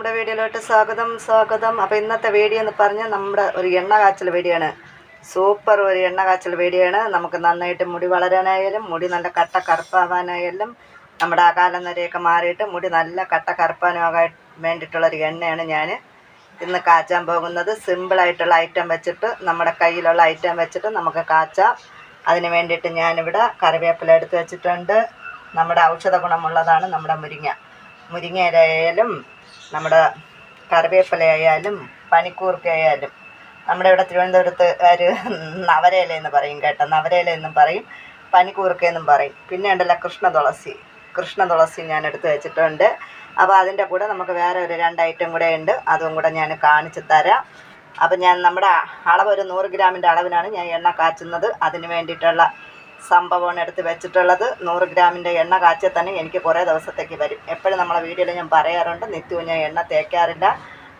നമ്മുടെ വീഡിയോയിലോട്ട് സ്വാഗതം സ്വാഗതം. അപ്പോൾ ഇന്നത്തെ വീഡിയോ എന്ന് പറഞ്ഞാൽ നമ്മുടെ ഒരു എണ്ണ കാച്ചൽ ആണ് സൂപ്പർ ഒരു എണ്ണ കാച്ചൽ ആണ് നമുക്ക് നന്നായിട്ട് മുടി വളരാനായാലും മുടി നല്ല കട്ട കറുപ്പാവാനായാലും നമ്മുടെ അകാലം നിരയൊക്കെ മാറിയിട്ട് മുടി നല്ല കട്ട കറുപ്പാനാകാൻ വേണ്ടിയിട്ടുള്ളൊരു എണ്ണയാണ് ഞാൻ ഇന്ന് കാച്ചാൻ പോകുന്നത് സിമ്പിളായിട്ടുള്ള ഐറ്റം വെച്ചിട്ട് നമ്മുടെ കയ്യിലുള്ള ഐറ്റം വെച്ചിട്ട് നമുക്ക് കാച്ചാം. അതിന് വേണ്ടിയിട്ട് ഞാനിവിടെ കറിവേപ്പില എടുത്ത് വെച്ചിട്ടുണ്ട്. നമ്മുടെ ഔഷധ ഗുണമുള്ളതാണ് നമ്മുടെ മുരിങ്ങ. മുരിങ്ങയിലായാലും നമ്മുടെ കറിവേപ്പിലയായാലും പനിക്കൂർക്കയായാലും നമ്മുടെ ഇവിടെ തിരുവനന്തപുരത്ത് ഒരു നവരയില എന്ന് പറയും കേട്ടോ. നവരേല എന്നും പറയും പനിക്കൂർക്ക എന്നും പറയും. പിന്നെ ഉണ്ടല്ലോ കൃഷ്ണ തുളസി. കൃഷ്ണ തുളസി ഞാൻ എടുത്ത് വെച്ചിട്ടുണ്ട്. അപ്പോൾ അതിന്റെ കൂടെ നമുക്ക് വേറെ ഒരു രണ്ട് ഐറ്റം കൂടെ ഉണ്ട്. അതും കൂടെ ഞാൻ കാണിച്ചു തരാം. അപ്പം ഞാൻ നമ്മുടെ അളവ് ഒരു നൂറ് ഗ്രാമിന്റെ അളവിനാണ് ഞാൻ എണ്ണ കാച്ചുന്നത്. അതിന് വേണ്ടിയിട്ടുള്ള സംഭവമാണ് എടുത്ത് വെച്ചിട്ടുള്ളത്. നൂറ് ഗ്രാമിന്റെ എണ്ണ കാച്ചിയാൽ തന്നെ എനിക്ക് കുറേ ദിവസത്തേക്ക് വരും. എപ്പോഴും നമ്മളെ വീഡിയോയിൽ ഞാൻ പറയാറുണ്ട് നിത്യവും ഞാൻ എണ്ണ തേക്കാറില്ല.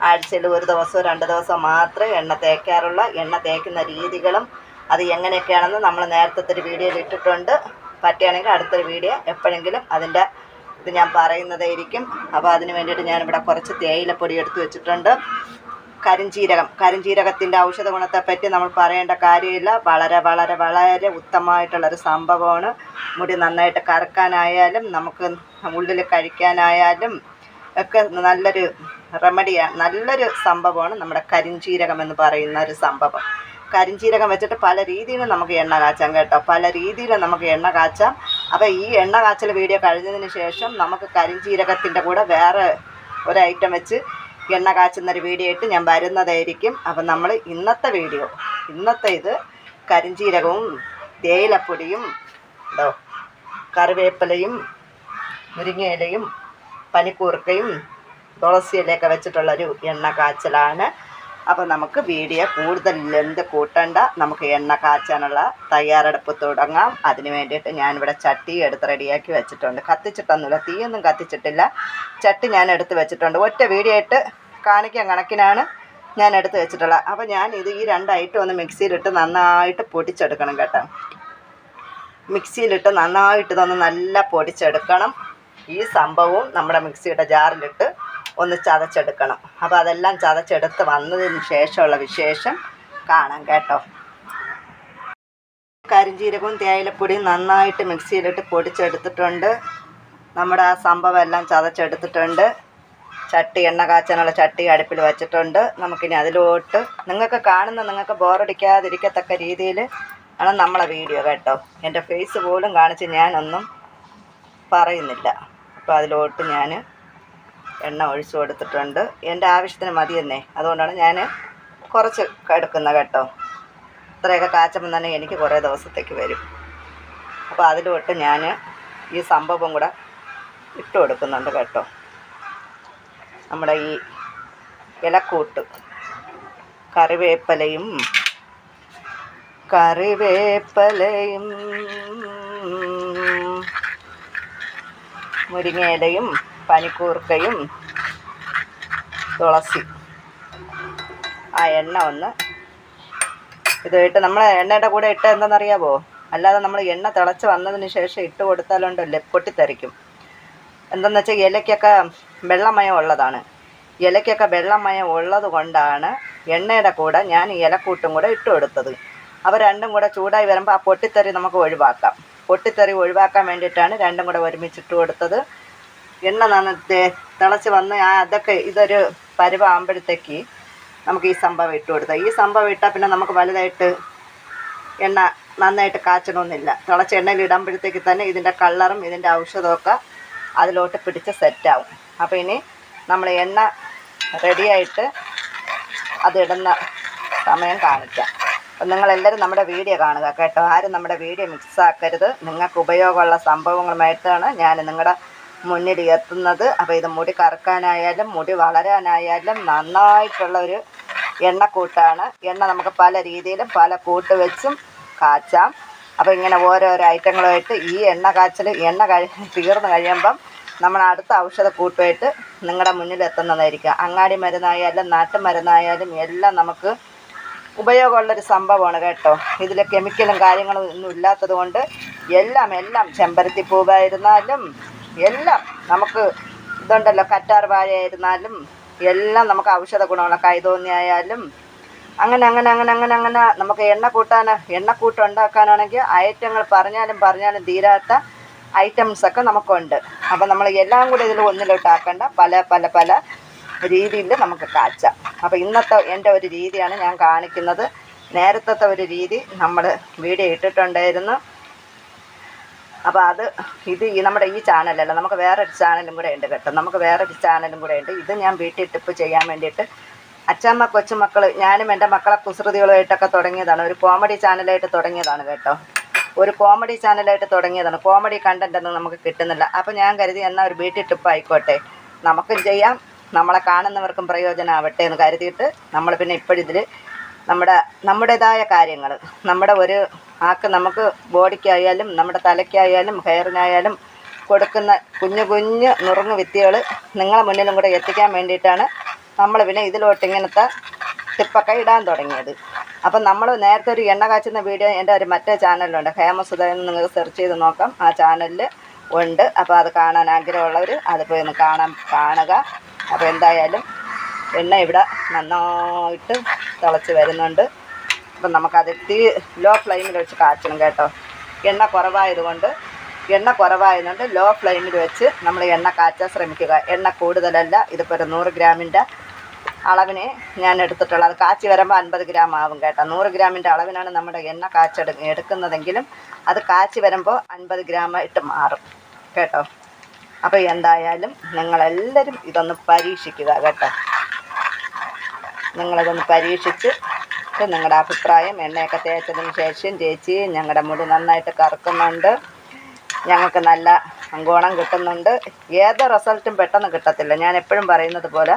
ആഴ്ചയിൽ ഒരു ദിവസമോ രണ്ട് ദിവസം മാത്രമേ എണ്ണ തേക്കാറുള്ള. എണ്ണ തേക്കുന്ന രീതികളും അത് എങ്ങനെയൊക്കെയാണെന്ന് നമ്മൾ നേരത്തെ ഒരു വീഡിയോയിൽ ഇട്ടിട്ടുണ്ട്. പറ്റുകയാണെങ്കിൽ അടുത്തൊരു വീഡിയോ എപ്പോഴെങ്കിലും അതിന്റെ ഇത് ഞാൻ പറയുന്നതായിരിക്കും. അപ്പോൾ അതിന് വേണ്ടിയിട്ട് ഞാനിവിടെ കുറച്ച് തേയിലപ്പൊടി എടുത്ത് വെച്ചിട്ടുണ്ട്. കരിഞ്ചീരകം. കരിഞ്ചീരകത്തിന്റെ ഔഷധ ഗുണത്തെപ്പറ്റി നമ്മൾ പറയേണ്ട കാര്യമില്ല. വളരെ വളരെ വളരെ ഉത്തമമായിട്ടുള്ളൊരു സംഭവമാണ്. മുടി നന്നായിട്ട് കറക്കാനായാലും നമുക്ക് ഉള്ളിൽ കഴിക്കാനായാലും ഒക്കെ നല്ലൊരു റെമഡിയാണ് നല്ലൊരു സംഭവമാണ് നമ്മുടെ കരിഞ്ചീരകം എന്ന് പറയുന്ന ഒരു സംഭവം. കരിഞ്ചീരകം വെച്ചിട്ട് പല രീതിയിലും നമുക്ക് എണ്ണ കാച്ചാം കേട്ടോ. പല രീതിയിലും നമുക്ക് എണ്ണ കാച്ചാം. അപ്പോൾ ഈ എണ്ണ കാച്ചൽ വീഡിയോ കഴിഞ്ഞതിന് ശേഷം നമുക്ക് കരിഞ്ചീരകത്തിന്റെ കൂടെ വേറെ ഒരു ഐറ്റം വെച്ച് എണ്ണ കാച്ചുന്നൊരു വീഡിയോ ഇട്ട് ഞാൻ വരുന്നതായിരിക്കും. അപ്പം നമ്മൾ ഇന്നത്തെ വീഡിയോ ഇന്നത്തെ ഇത് കരിഞ്ചീരകവും തേയിലപ്പൊടിയും ഇതോ കറിവേപ്പിലയും മുരിങ്ങയിലയും പനിക്കൂർക്കയും തുളസി ഇലയൊക്കെ വെച്ചിട്ടുള്ളൊരു എണ്ണ കാച്ചലാണ്. അപ്പോൾ നമുക്ക് വീഡിയോ കൂടുതൽ ലെന്ത് കൂട്ടണ്ട. നമുക്ക് എണ്ണ കാച്ചാനുള്ള തയ്യാറെടുപ്പ് തുടങ്ങാം. അതിന് വേണ്ടിയിട്ട് ഞാനിവിടെ ചട്ടി എടുത്ത് റെഡിയാക്കി വെച്ചിട്ടുണ്ട്. കത്തിച്ചിട്ടൊന്നുമില്ല. തീയൊന്നും കത്തിച്ചിട്ടില്ല. ചട്ടി ഞാൻ എടുത്ത് വെച്ചിട്ടുണ്ട്. ഒറ്റ വീഡിയോ ഇട്ട് കാണിക്കാൻ കണക്കിനാണ് ഞാൻ എടുത്ത് വെച്ചിട്ടുള്ളത് അപ്പോൾ ഞാൻ ഇത് ഈ രണ്ട് ഐറ്റം ഒന്ന് മിക്സിയിലിട്ട് നന്നായിട്ട് പൊടിച്ചെടുക്കണം കേട്ടോ. മിക്സിയിലിട്ട് നന്നായിട്ട് ഇതൊന്ന് നല്ല പൊടിച്ചെടുക്കണം. ഈ സംഭവവും നമ്മുടെ മിക്സിയുടെ ജാറിലിട്ട് ഒന്ന് ചതച്ചെടുക്കണം. അപ്പോൾ അതെല്ലാം ചതച്ചെടുത്ത് വന്നതിന് ശേഷമുള്ള വിശേഷം കാണാം കേട്ടോ. കരിഞ്ചീരകവും തേയിലപ്പൊടിയും നന്നായിട്ട് മിക്സിയിലിട്ട് പൊടിച്ചെടുത്തിട്ടുണ്ട്. നമ്മുടെ ആ സംഭവം എല്ലാം ചതച്ചെടുത്തിട്ടുണ്ട്. ചട്ടി എണ്ണ കാച്ചാനുള്ള ചട്ടി അടുപ്പിൽ വെച്ചിട്ടുണ്ട്. നമുക്കിനി അതിലോട്ട് നിങ്ങൾക്ക് കാണുന്ന നിങ്ങൾക്ക് ബോറടിക്കാതിരിക്കത്തക്ക രീതിയിൽ ആണ് നമ്മളെ വീഡിയോ കേട്ടോ. എന്റെ ഫേസ് പോലും കാണിച്ച് ഞാനൊന്നും പറയുന്നില്ല. അപ്പോൾ അതിലോട്ട് ഞാൻ എണ്ണ ഒഴിച്ചു കൊടുത്തിട്ടുണ്ട്. എന്റെ ആവശ്യത്തിന് മതി തന്നെ അതുകൊണ്ടാണ് ഞാൻ കുറച്ച് എടുക്കുന്നത് കേട്ടോ. ഇത്രയൊക്കെ കാച്ചുമ്പോൾ തന്നെ എനിക്ക് കുറേ ദിവസത്തേക്ക് വരും. അപ്പോൾ അതിലോട്ട് ഞാൻ ഈ സംഭവം കൂടെ ഇട്ട് കൊടുക്കുന്നുണ്ട് കേട്ടോ. നമ്മുടെ ഈ ഇലക്കൂട്ട്. കറിവേപ്പലയും കറിവേപ്പലയും മുരിങ്ങയിലയും പനിക്കൂർക്കയും തുളസി. ആ എണ്ണ ഒന്ന് ഇത് ഇട്ട് നമ്മൾ എണ്ണയുടെ കൂടെ ഇട്ട് എന്താണെന്നറിയാമോ അല്ലാതെ നമ്മൾ എണ്ണ തിളച്ച് വന്നതിന് ശേഷം ഇട്ട് കൊടുത്താലുണ്ടല്ലോ പൊട്ടിത്തെറിക്കും. എന്തെന്ന് വെച്ചാൽ ഇലയ്ക്കൊക്കെ വെള്ളമയം ഉള്ളതാണ്. ഇലയ്ക്കൊക്കെ വെള്ളമയം ഉള്ളത് കൊണ്ടാണ് എണ്ണയുടെ കൂടെ ഞാൻ ഇലക്കൂട്ടും കൂടെ ഇട്ട് കൊടുത്തത്. അവ രണ്ടും കൂടെ ചൂടായി വരുമ്പോൾ ആ പൊട്ടിത്തെറി നമുക്ക് ഒഴിവാക്കാം. പൊട്ടിത്തെറി ഒഴിവാക്കാൻ വേണ്ടിയിട്ടാണ് രണ്ടും കൂടെ ഒരുമിച്ചിട്ട് കൊടുത്തത്. എണ്ണ നന്നത്തെ തിളച്ച് വന്ന് ആ അതൊക്കെ ഇതൊരു പരുവാകുമ്പോഴത്തേക്ക് നമുക്ക് ഈ സംഭവം ഇട്ട് കൊടുത്താൽ ഈ സംഭവം ഇട്ടാൽ പിന്നെ നമുക്ക് വലുതായിട്ട് എണ്ണ നന്നായിട്ട് കാച്ചണമെന്നില്ല തിളച്ച എണ്ണയിൽ ഇടുമ്പോഴത്തേക്ക് തന്നെ ഇതിന്റെ കളറും ഇതിന്റെ ഔഷധമൊക്കെ അതിലോട്ട് പിടിച്ച് സെറ്റാവും അപ്പോൾ ഇനി നമ്മൾ എണ്ണ റെഡിയായിട്ട് അതിടുന്ന സമയം കാണിക്കാം. അപ്പം നിങ്ങളെല്ലാവരും നമ്മുടെ വീഡിയോ കാണുക കേട്ടോ. ആരും നമ്മുടെ വീഡിയോ മിക്സ് ആക്കരുത്. നിങ്ങൾക്ക് ഉപയോഗമുള്ള സംഭവങ്ങളുമായിട്ടാണ് ഞാൻ നിങ്ങളുടെ മുന്നിൽ എത്തുന്നത് അപ്പോൾ ഇത് മുടി കറുക്കാനായാലും മുടി വളരാനായാലും നന്നായിട്ടുള്ളൊരു എണ്ണക്കൂട്ടാണ്. എണ്ണ നമുക്ക് പല രീതിയിലും പല കൂട്ട് വെച്ചും കാച്ചാം. അപ്പോൾ ഇങ്ങനെ ഓരോരോ ഐറ്റങ്ങളുമായിട്ട് ഈ എണ്ണ കാച്ചൽ എണ്ണ കഴി തീർന്നു കഴിയുമ്പം നമ്മൾ അടുത്ത ഔഷധ കൂട്ടുമായിട്ട് നിങ്ങളുടെ മുന്നിൽ എത്തുന്നതായിരിക്കും അങ്ങാടി മരുന്നായാലും നാട്ടുമരുന്നായാലും എല്ലാം നമുക്ക് ഉപയോഗമുള്ളൊരു സംഭവമാണ് കേട്ടോ. ഇതിൽ കെമിക്കലും കാര്യങ്ങളും ഒന്നും ഇല്ലാത്തത് കൊണ്ട് എല്ലാം എല്ലാം ചെമ്പരത്തി പൂവായിരുന്നാലും എല്ലാം നമുക്ക് ഇതുണ്ടല്ലോ കറ്റാർ വാഴയായിരുന്നാലും എല്ലാം നമുക്ക് ഔഷധ ഗുണമുള്ള കൈതോന്നി ആയാലും അങ്ങനെ അങ്ങനെ അങ്ങനെ അങ്ങനെ അങ്ങനെ നമുക്ക് എണ്ണ കൂട്ടാൻ എണ്ണക്കൂട്ട് ഉണ്ടാക്കാനാണെങ്കിൽ ഐറ്റങ്ങൾ പറഞ്ഞാലും പറഞ്ഞാലും തീരാത്ത ഐറ്റംസ് ഒക്കെ നമുക്കുണ്ട്. അപ്പം നമ്മൾ എല്ലാം കൂടി ഇതിൽ ഒന്നിലോട്ടാക്കണ്ട. പല പല പല രീതിയിൽ നമുക്ക് കാച്ചാം. അപ്പോൾ ഇന്നത്തെ എന്റെ ഒരു രീതിയാണ് ഞാൻ കാണിക്കുന്നത്. നേരത്തെ ഒരു രീതി നമ്മൾ വീഡിയോ ഇട്ടിട്ടുണ്ടായിരുന്നു. അപ്പോൾ അത് ഇത് ഈ നമ്മുടെ ഈ ചാനലല്ല നമുക്ക് വേറൊരു ചാനലും കൂടെ ഉണ്ട് കേട്ടോ. നമുക്ക് വേറൊരു ചാനലും കൂടെ ഉണ്ട്. ഇത് ഞാൻ വീട്ടിൽ ടിപ്പ് ചെയ്യാൻ വേണ്ടിയിട്ട് അച്ഛമ്മ കൊച്ചുമക്കൾ ഞാനും എന്റെ മക്കളെ കുസൃതികളുമായിട്ടൊക്കെ തുടങ്ങിയതാണ്. ഒരു കോമഡി ചാനലായിട്ട് തുടങ്ങിയതാണ് കേട്ടോ. ഒരു കോമഡി ചാനലായിട്ട് തുടങ്ങിയതാണ്. കോമഡി കണ്ടന്റ് ഒന്നും നമുക്ക് കിട്ടുന്നില്ല. അപ്പോൾ ഞാൻ കരുതി എന്നാൽ ഒരു വീട്ടിൽ ടിപ്പ് ആയിക്കോട്ടെ. നമുക്കും ചെയ്യാം. നമ്മളെ കാണുന്നവർക്കും പ്രയോജനമാവട്ടെ എന്ന് കരുതിയിട്ട് നമ്മൾ പിന്നെ ഇപ്പോഴിതിൽ നമ്മുടെ നമ്മുടേതായ കാര്യങ്ങൾ നമ്മുടെ ഒരു ആക്ക് നമുക്ക് ബോഡിക്കായാലും നമ്മുടെ തലയ്ക്കായാലും ഹെയറിനായാലും കൊടുക്കുന്ന കുഞ്ഞു കുഞ്ഞു നുറുങ്ങ് വിത്തികൾ നിങ്ങളെ മുന്നിലും കൂടെ എത്തിക്കാൻ വേണ്ടിയിട്ടാണ് നമ്മൾ പിന്നെ ഇതിലോട്ട് ഇങ്ങനത്തെ ടിപ്പൊക്കെ ഇടാൻ തുടങ്ങിയത്. അപ്പം നമ്മൾ നേരത്തെ ഒരു എണ്ണ കാച്ചുന്ന വീഡിയോ എന്റെ ഒരു മറ്റേ ചാനലിലുണ്ട്. ഹേമസുധ എന്ന് നിങ്ങൾക്ക് സെർച്ച് ചെയ്ത് നോക്കാം. ആ ചാനലിൽ ഉണ്ട്. അപ്പോൾ അത് കാണാൻ ആഗ്രഹമുള്ളവർ അത് പോയി ഒന്ന് കാണാൻ കാണുക. അപ്പോൾ എന്തായാലും എണ്ണ ഇവിടെ നന്നായിട്ട് തിളച്ച് വരുന്നുണ്ട്. അപ്പം നമുക്കത് തീ ലോ ഫ്ലെയിമിൽ വെച്ച് കാച്ചണം കേട്ടോ. എണ്ണ കുറവായതുകൊണ്ട് എണ്ണ കുറവായതുകൊണ്ട് ലോ ഫ്ലെയിമിൽ വെച്ച് നമ്മൾ എണ്ണ കാച്ചാൻ ശ്രമിക്കുക. എണ്ണ കൂടുതലല്ല ഇതിപ്പോൾ ഒരു നൂറ് ഗ്രാമിന്റെ അളവിനെ ഞാൻ എടുത്തിട്ടുള്ളത്. അത് കാച്ചി വരുമ്പോൾ അൻപത് ഗ്രാം ആവും കേട്ടോ. നൂറ് ഗ്രാമിന്റെ അളവിനാണ് നമ്മുടെ എണ്ണ കാച്ചെടു എടുക്കുന്നതെങ്കിലും അത് കാച്ചി വരുമ്പോൾ അൻപത് ഗ്രാം ഇട്ട് മാറും കേട്ടോ. അപ്പോൾ എന്തായാലും നിങ്ങളെല്ലാവരും ഇതൊന്ന് പരീക്ഷിക്കുക കേട്ടോ. നിങ്ങളിതൊന്ന് പരീക്ഷിച്ച് നിങ്ങളുടെ അഭിപ്രായം എണ്ണയൊക്കെ തേച്ചതിന് ശേഷം ചേച്ചി ഞങ്ങളുടെ മുടി നന്നായിട്ട് കറുക്കുന്നുണ്ട്. ഞങ്ങൾക്ക് നല്ല ഗുണം കിട്ടുന്നുണ്ട്. ഏത് റിസൾട്ടും പെട്ടെന്ന് കിട്ടത്തില്ല. ഞാൻ എപ്പോഴും പറയുന്നത് പോലെ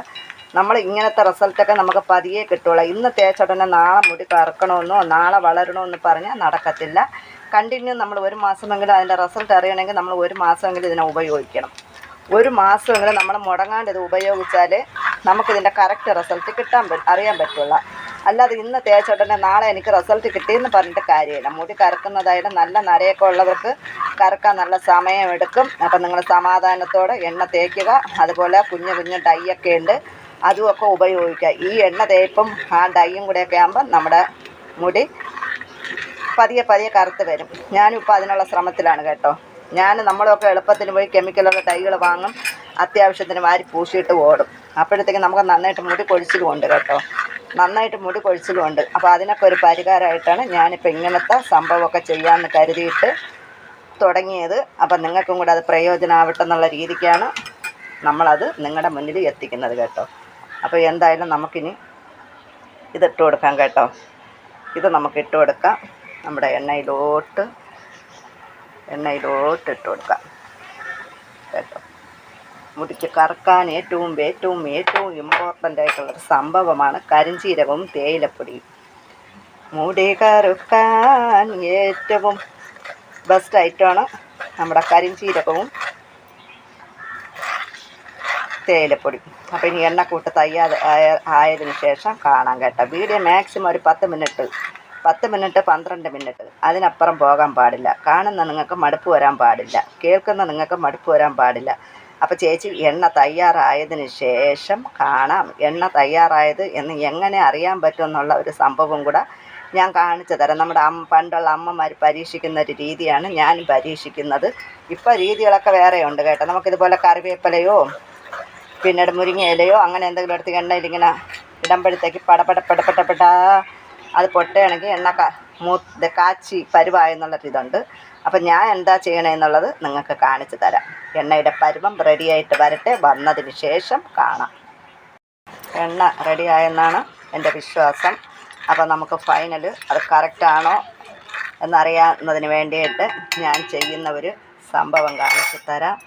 നമ്മൾ ഇങ്ങനത്തെ റിസൾട്ടൊക്കെ നമുക്ക് പതിയെ കിട്ടുള്ളൂ. ഇന്ന് തേച്ചുടനെ നാളെ മുടി കറുക്കണമെന്നോ നാളെ വളരണമെന്ന് പറഞ്ഞാൽ നടക്കത്തില്ല. കണ്ടിന്യൂ നമ്മൾ ഒരു മാസമെങ്കിലും അതിന്റെ റിസൾട്ട് അറിയണമെങ്കിൽ നമ്മൾ ഒരു മാസമെങ്കിലും ഇതിനെ ഉപയോഗിക്കണം. ഒരു മാസമെങ്കിലും നമ്മൾ മുടങ്ങാണ്ട് ഇത് ഉപയോഗിച്ചാൽ നമുക്കിതിന്റെ കറക്റ്റ് റിസൾട്ട് കിട്ടാൻ അറിയാൻ പറ്റുള്ളൂ. അല്ലാതെ ഇന്ന് തേച്ചോട്ടെ നാളെ എനിക്ക് റിസൾട്ട് കിട്ടിയെന്ന് പറഞ്ഞിട്ട് കാര്യമില്ല. മുടി കറക്കുന്നതായാലും നല്ല നരയൊക്കെ ഉള്ളവർക്ക് കറക്കാൻ നല്ല സമയമെടുക്കും. അപ്പം നിങ്ങൾ സമാധാനത്തോടെ എണ്ണ തേക്കുക. അതുപോലെ കുഞ്ഞു കുഞ്ഞു ഡൈയൊക്കെ ഉണ്ട്. അതുമൊക്കെ ഉപയോഗിക്കുക. ഈ എണ്ണ തേപ്പും ആ ഡൈയും കൂടെയൊക്കെ ആകുമ്പോൾ നമ്മുടെ മുടി പതിയെ പതിയെ കറുത്ത് വരും. ഞാനും ഇപ്പോൾ അതിനുള്ള ശ്രമത്തിലാണ് കേട്ടോ. ഞാൻ നമ്മളൊക്കെ എളുപ്പത്തിന് പോയി കെമിക്കലുള്ള ഡൈകൾ വാങ്ങും. അത്യാവശ്യത്തിന് വാരി പൂശിയിട്ട് ഓടും. അപ്പോഴത്തേക്കും നമുക്ക് നന്നായിട്ട് മുടി കൊഴിച്ചിലും കൊണ്ട് കേട്ടോ. നന്നായിട്ട് മുടി കൊഴിച്ചിലുണ്ട് അപ്പോൾ അതിനൊക്കെ ഒരു പരിഹാരമായിട്ടാണ് ഞാനിപ്പോൾ ഇങ്ങനത്തെ സംഭവമൊക്കെ ചെയ്യാമെന്ന് കരുതിയിട്ട് തുടങ്ങിയത്. അപ്പം നിങ്ങൾക്കും കൂടെ അത് പ്രയോജനമാവട്ടെ എന്നുള്ള രീതിക്കാണ് നമ്മളത് നിങ്ങളുടെ മുന്നിൽ എത്തിക്കുന്നത് കേട്ടോ. അപ്പോൾ എന്തായാലും നമുക്കിനി ഇതിട്ട് കൊടുക്കാം കേട്ടോ. ഇത് നമുക്ക് ഇട്ട് കൊടുക്കാം. നമ്മുടെ എണ്ണയിലോട്ട് എണ്ണയിലോട്ട് ഇട്ട് കൊടുക്കാം കേട്ടോ. മുടിക്ക് കറക്കാൻ ഏറ്റവും ഏറ്റവും ഏറ്റവും ഇമ്പോർട്ടന്റ് ആയിട്ടുള്ളൊരു സംഭവമാണ് കരിഞ്ചീരകവും തേയിലപ്പൊടിയും. മുടി കറുക്കാൻ ഏറ്റവും ബെസ്റ്റ് ആയിട്ടാണ് നമ്മുടെ കരിഞ്ചീരകവും തേയിലപ്പൊടി. അപ്പോൾ ഇനി എണ്ണക്കൂട്ട് തയ്യാതെ ആയ ആയതിന് ശേഷം കാണാം കേട്ടോ. വീഡിയോ മാക്സിമം ഒരു പത്ത് മിനിറ്റ് പത്ത് മിനിറ്റ് പന്ത്രണ്ട് മിനിറ്റ്. അതിനപ്പുറം പോകാൻ പാടില്ല. കാണുന്ന നിങ്ങൾക്ക് മടുപ്പ് വരാൻ പാടില്ല. കേൾക്കുന്ന നിങ്ങൾക്ക് മടുപ്പ് വരാൻ പാടില്ല. അപ്പോൾ ചേച്ചി എണ്ണ തയ്യാറായതിന് ശേഷം കാണാം. എണ്ണ തയ്യാറായത് എന്ന് എങ്ങനെ അറിയാൻ പറ്റും എന്നുള്ള ഒരു സംഭവം കൂടെ ഞാൻ കാണിച്ചു തരാം. നമ്മുടെ അമ്മ പണ്ടുള്ള അമ്മമാർ പരീക്ഷിക്കുന്ന ഒരു രീതിയാണ് ഞാനും പരീക്ഷിക്കുന്നത്. ഇപ്പോൾ രീതികളൊക്കെ വേറെ ഉണ്ട് കേട്ടോ. നമുക്കിതുപോലെ കറിവേപ്പിലയോ പിന്നീട് മുരിങ്ങ ഇലയോ അങ്ങനെ എന്തെങ്കിലും എടുത്ത് എണ്ണയിൽ ഇങ്ങനെ ഇടുമ്പോഴത്തേക്ക് പടപട പടപെട്ടപ്പെട്ട അത് പൊട്ടുകയാണെങ്കിൽ എണ്ണ കാ മൂ കാച്ചി പരുവായെന്നുള്ളൊരു ഇതുണ്ട് അപ്പം ഞാൻ എന്താ ചെയ്യണമെന്നുള്ളത് നിങ്ങൾക്ക് കാണിച്ചു തരാം. എണ്ണയുടെ പരുവം റെഡിയായിട്ട് വരട്ടെ. വന്നതിന് ശേഷം കാണാം. എണ്ണ റെഡിയായെന്നാണ് എന്റെ വിശ്വാസം. അപ്പം നമുക്ക് ഫൈനൽ അത് കറക്റ്റാണോ എന്നറിയാവുന്നതിന് വേണ്ടിയിട്ട് ഞാൻ ചെയ്യുന്ന ഒരു സംഭവം കാണിച്ചു തരാം.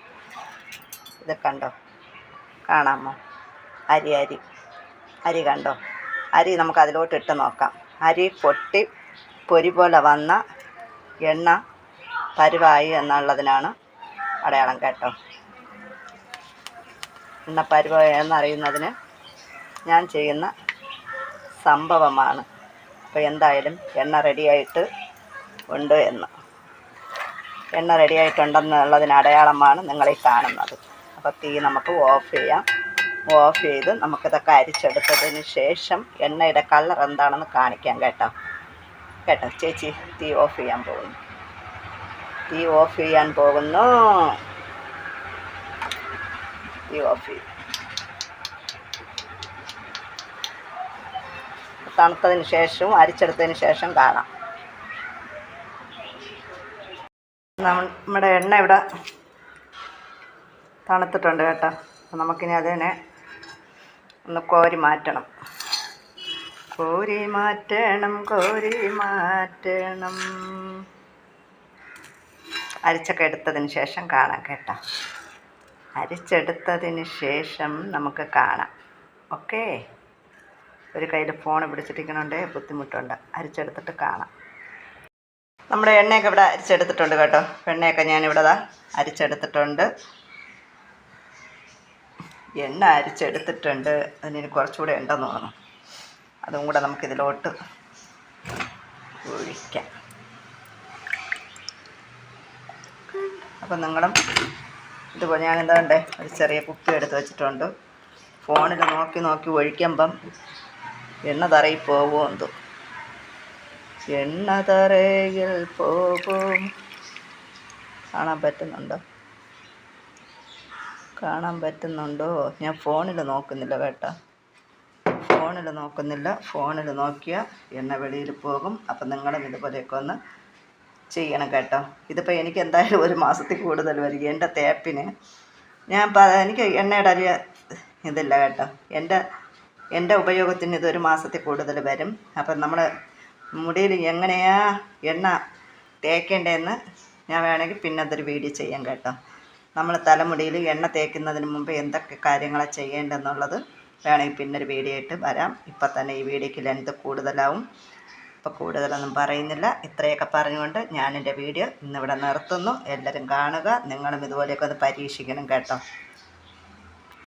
ഇത് കണ്ടോ? കാണാമോ? അരി അരി. അരി കണ്ടോ? അരി നമുക്ക് അതിലോട്ട് ഇട്ട് നോക്കാം. അരി പൊട്ടി പൊരി പോലെ വന്ന എണ്ണ പരുവായി എന്നുള്ളതിനാണ് അടയാളം കേട്ടോ. എണ്ണ പരുവായി എന്നറിയുന്നതിന് ഞാൻ ചെയ്യുന്ന സംഭവമാണ്. അപ്പോൾ എന്തായാലും എണ്ണ റെഡിയായിട്ട് ഉണ്ട് എന്ന്. എണ്ണ റെഡിയായിട്ടുണ്ടെന്നുള്ളതിന് അടയാളമാണ് നിങ്ങളീ കാണുന്നത്. അപ്പോൾ തീ നമുക്ക് ഓഫ് ചെയ്യാം. ഓഫ് ചെയ്ത് നമുക്കിതൊക്കെ അരിച്ചെടുത്തതിന് ശേഷം എണ്ണയുടെ കളർ എന്താണെന്ന് കാണിക്കാം കേട്ടോ. കേട്ടോ ചേച്ചി തീ ഓഫ് ചെയ്യാൻ പോകുന്നു. തീ ഓഫ് ചെയ്യാൻ പോകുന്നു. തീ ഓഫ് ചെയ്തു തണുത്തതിന് ശേഷവും അരിച്ചെടുത്തതിന് ശേഷം കാണാം. നമ്മുടെ എണ്ണ ഇവിടെ തണുത്തിട്ടുണ്ട് കേട്ടോ. നമുക്കിനി അതിനെ ഒന്ന് കോരി മാറ്റണം. കോരി മാറ്റണം കോരി മാറ്റണം. അരിച്ചൊക്കെ എടുത്തതിന് ശേഷം കാണാം കേട്ടോ. അരിച്ചെടുത്തതിന് ശേഷം നമുക്ക് കാണാം. ഓക്കേ? ഒരു കയ്യിൽ ഫോൺ പിടിച്ചിരിക്കണോണ്ട് ബുദ്ധിമുട്ടുണ്ട്. അരിച്ചെടുത്തിട്ട് കാണാം. നമ്മുടെ എണ്ണയൊക്കെ ഇവിടെ അരിച്ചെടുത്തിട്ടുണ്ട് കേട്ടോ. എണ്ണയൊക്കെ ഞാനിവിടെ ദാ അരിച്ചെടുത്തിട്ടുണ്ട്. എണ്ണ അരിച്ചെടുത്തിട്ടുണ്ട്. അതിന് കുറച്ചുകൂടെ ഉണ്ടെന്ന് തോന്നുന്നു അതും കൂടെ നമുക്കിതിലോട്ട് ഒഴിക്കാം. അപ്പം നിങ്ങളും ഇതുപോലെ ഞാൻ എന്താണ്ടേ ഒരു ചെറിയ കുപ്പി എടുത്ത് വെച്ചിട്ടുണ്ട്. ഫോണിൽ നോക്കി നോക്കി ഒഴിക്കുമ്പം എണ്ണ തറയിൽ പോകുമോ എന്തോ. എണ്ണ തറയിൽ പോകും. കാണാൻ പറ്റുന്നുണ്ടോ? കാണാൻ പറ്റുന്നുണ്ടോ? ഞാൻ ഫോണിൽ നോക്കുന്നില്ല കേട്ടോ. ഫോണിൽ നോക്കുന്നില്ല. ഫോണിൽ നോക്കിയാൽ എണ്ണ വെളിയിൽ പോകും. അപ്പം നിങ്ങളും ഇതുപോലെയൊക്കെ ഒന്ന് ചെയ്യണം കേട്ടോ. ഇതിപ്പോൾ എനിക്ക് എന്തായാലും ഒരു മാസത്തിൽ കൂടുതൽ വരിക എന്റെ തേപ്പിന്. ഞാൻ എനിക്ക് എണ്ണയുടെ അരിയ ഇതില്ല കേട്ടോ. എന്റെ എന്റെ ഉപയോഗത്തിന് ഇതൊരു മാസത്തിൽ കൂടുതൽ വരും. അപ്പം നമ്മൾ മുടിയിൽ എങ്ങനെയാ എണ്ണ തേക്കേണ്ടതെന്ന് ഞാൻ വേണമെങ്കിൽ പിന്നെ അതൊരു വീഡിയോ ചെയ്യാം കേട്ടോ. നമ്മൾ തലമുടിയിൽ എണ്ണ തേക്കുന്നതിന് മുമ്പ് എന്തൊക്കെ കാര്യങ്ങളാണ് ചെയ്യേണ്ടതെന്നുള്ളത് വേണമെങ്കിൽ പിന്നൊരു വീഡിയോ ആയിട്ട് വരാം. ഇപ്പം തന്നെ ഈ വീഡിയോയ്ക്ക് ലെങ്ത് കൂടുതലാവും. ഇപ്പം കൂടുതലൊന്നും പറയുന്നില്ല. ഇത്രയൊക്കെ പറഞ്ഞുകൊണ്ട് ഞാൻ എന്റെ വീഡിയോ ഇന്നിവിടെ നിർത്തുന്നു. എല്ലാവരും കാണുക. നിങ്ങളും ഇതുപോലെയൊക്കെ ഒന്ന് പരീക്ഷിക്കണം കേട്ടോ.